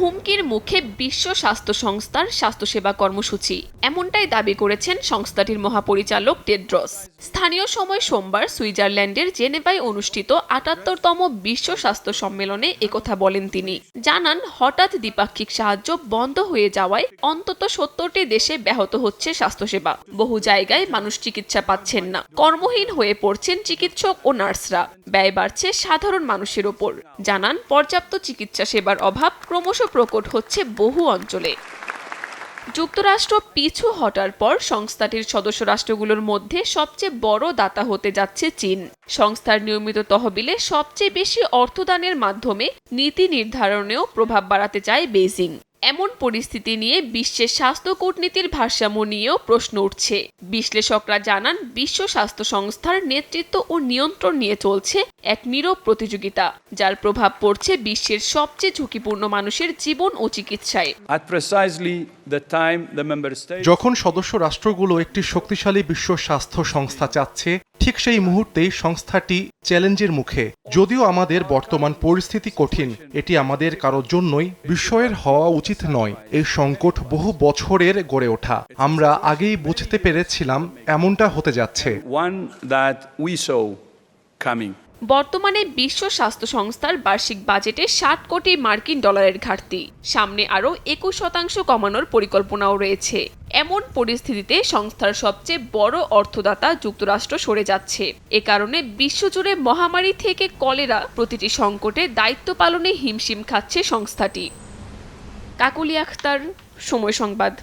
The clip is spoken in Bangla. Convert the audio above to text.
হুমকির মুখে বিশ্ব স্বাস্থ্য সংস্থার স্বাস্থ্যসেবা কর্মসূচি। এমনটাই দাবি করেছেন সংস্থাটির মহাপরিচালক টেড্রস। স্থানীয় সময় সোমবার সুইজারল্যান্ডের জেনেভায় অনুষ্ঠিত আটাত্তরতম বিশ্ব স্বাস্থ্য সম্মেলনে একথা বলেন তিনি। জানান, হঠাৎ দ্বিপাক্ষিক সাহায্য বন্ধ হয়ে যাওয়ায় অন্তত সত্তরটি দেশে ব্যাহত হচ্ছে স্বাস্থ্যসেবা। বহু জায়গায় মানুষ চিকিৎসা পাচ্ছেন না। কর্মহীন হয়ে পড়ছেন চিকিৎসক ও নার্সরা। ব্যয় বাড়ছে সাধারণ মানুষের ওপর। জানান, পর্যাপ্ত চিকিৎসা সেবার অভাব ক্রমশ প্রকট হচ্ছে বহু অঞ্চলে। যুক্তরাষ্ট্র পিছু হটার পর সংস্থাটির সদস্য রাষ্ট্রগুলোর মধ্যে সবচেয়ে বড় দাতা হতে যাচ্ছে চীন। সংস্থার নিয়মিত তহবিলে সবচেয়ে বেশি অর্থদানের মাধ্যমে নীতি নির্ধারণেও প্রভাব বাড়াতে চায় এমন পরিস্থিতি নিয়ে বিশ্বের স্বাস্থ্য কূটনীতির ভারসাম্য নিয়েও প্রশ্ন উঠছে। বিশ্লেষকরা জানান বিশ্ব স্বাস্থ্য সংস্থার নেতৃত্ব ও নিয়ন্ত্রণ নিয়ে চলছে এক নীরব প্রতিযোগিতা যার প্রভাব পড়ছে বিশ্বের সবচেয়ে ঝুঁকিপূর্ণ মানুষের জীবন ও চিকিৎসায়। যখন সদস্য রাষ্ট্রগুলো একটি শক্তিশালী বিশ্ব স্বাস্থ্য সংস্থা চাচ্ছে ঠিক সেই মুহূর্তেই সংস্থাটি চ্যালেঞ্জের মুখে। যদিও আমাদের বর্তমান পরিস্থিতি কঠিন এটি আমাদের কারোর জন্যই বিস্ময়ের হওয়া উচিত নয়। এই সংকট বহু বছরের গড়ে ওঠা। আমরা আগেই বুঝতে পেরেছিলাম এমনটা হতে যাচ্ছে। One that we saw coming. বর্তমানে বিশ্ব স্বাস্থ্য সংস্থার বার্ষিক বাজেটে ষাট কোটি মার্কিন ডলারের ঘাটতি। সামনে আরও একুশ শতাংশ কমানোর পরিকল্পনাও রয়েছে। এমন পরিস্থিতিতে সংস্থার সবচেয়ে বড় অর্থদাতা যুক্তরাষ্ট্র সরে যাচ্ছে। এ কারণে বিশ্বজুড়ে মহামারী থেকে কলেরা প্রতিটি সংকটে দায়িত্ব পালনে হিমশিম খাচ্ছে সংস্থাটি। কাকুলি আখতার, সময় সংবাদ।